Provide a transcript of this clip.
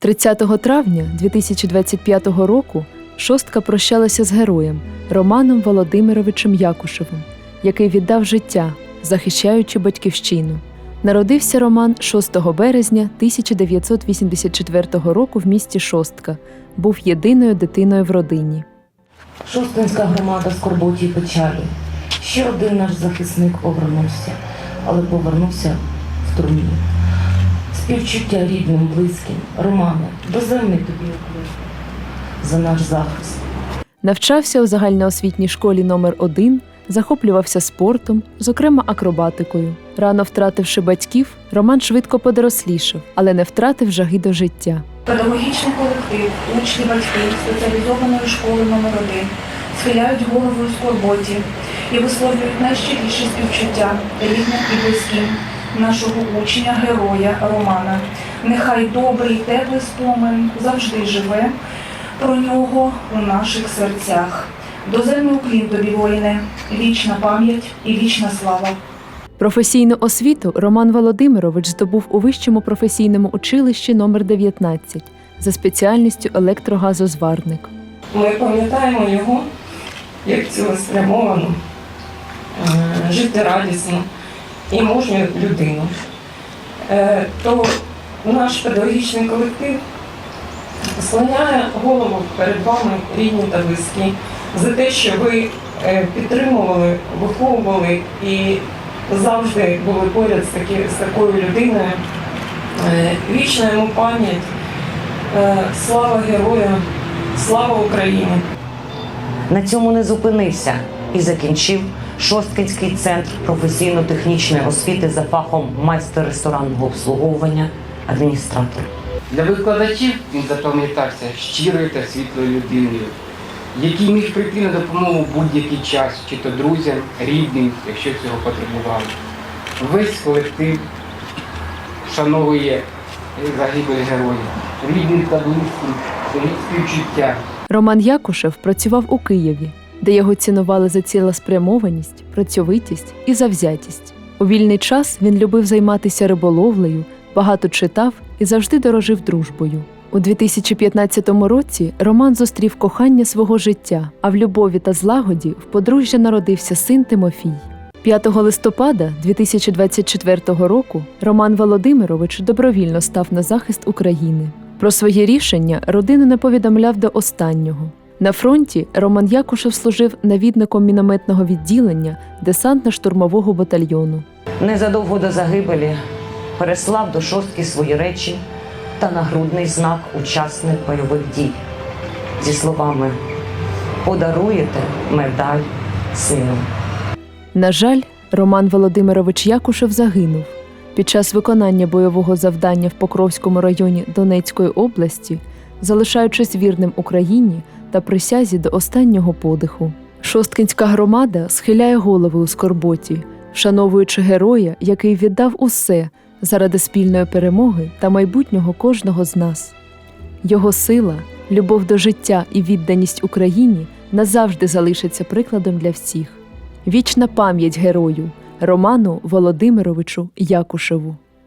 30 травня 2025 року шостка прощалася з героєм Романом Володимировичем Якушевим, який віддав життя, захищаючи батьківщину. Народився Роман 6 березня 1984 року в місті Шостка. Був єдиною дитиною в родині. Шостинська громада скорботі і печалі. Ще один наш захисник повернувся, але повернувся в труні. Співчуття рідним, близьким, Романе, доземний тобі уклін за наш захист. Навчався у загальноосвітній школі номер 1 захоплювався спортом, зокрема акробатикою. Рано втративши батьків, Роман швидко подорослішав, але не втратив жаги до життя. Педагогічний колектив, учні батьки спеціалізованої школи номер 1 схиляють голову у скорботі і висловлюють найщиріші співчуття рідним і близьким нашого учня, героя Романа. Нехай добрий, теплий спомин завжди живе про нього у наших серцях. Доземний уклін тобі, воїне, вічна пам'ять і вічна слава. Професійну освіту Роман Володимирович здобув у вищому професійному училищі номер 19 за спеціальністю електрогазозварник. Ми пам'ятаємо його як цілеспрямовану, е, життєрадісну і мужню людину. Е, То наш педагогічний колектив склоняє голову перед вами, рідні та близькі, за те, що ви е, підтримували, виховували і завжди були поряд з, такі, з такою людиною. Е, Вічна йому пам'ять, слава героям, слава Україні! На цьому не зупинився і закінчив Шосткинський центр професійно-технічної освіти за фахом майстер ресторанного обслуговування, адміністратор. Для викладачів він запам'ятався щирою та світлою людиною, який міг прийти на допомогу в будь-який час, чи то друзям, рідним, якщо цього потребували. Весь колектив вшановує загибель героїв, рідним та близьким, співчуття. Роман Якушев працював у Києві, де його цінували за цілеспрямованість, працьовитість і завзятість. У вільний час він любив займатися риболовлею, багато читав і завжди дорожив дружбою. У 2015 році Роман зустрів кохання свого життя, а в любові та злагоді в подружжя народився син Тимофій. 5 листопада 2024 року Роман Володимирович добровільно став на захист України. Про своє рішення родину не повідомляв до останнього. На фронті Роман Якушев служив навідником мінометного відділення десантно-штурмового батальйону. Незадовго до загибелі переслав до шостки свої речі та нагрудний знак учасник бойових дій зі словами Подаруєте медаль сину. На жаль, Роман Володимирович Якушев загинув. Під час виконання бойового завдання в Покровському районі Донецької області, залишаючись вірним Україні та присязі до останнього подиху. Шосткинська громада схиляє голови у скорботі, вшановуючи героя, який віддав усе заради спільної перемоги та майбутнього кожного з нас. Його сила, любов до життя і відданість Україні назавжди залишаться прикладом для всіх. Вічна пам'ять герою Роману Володимировичу Якушеву.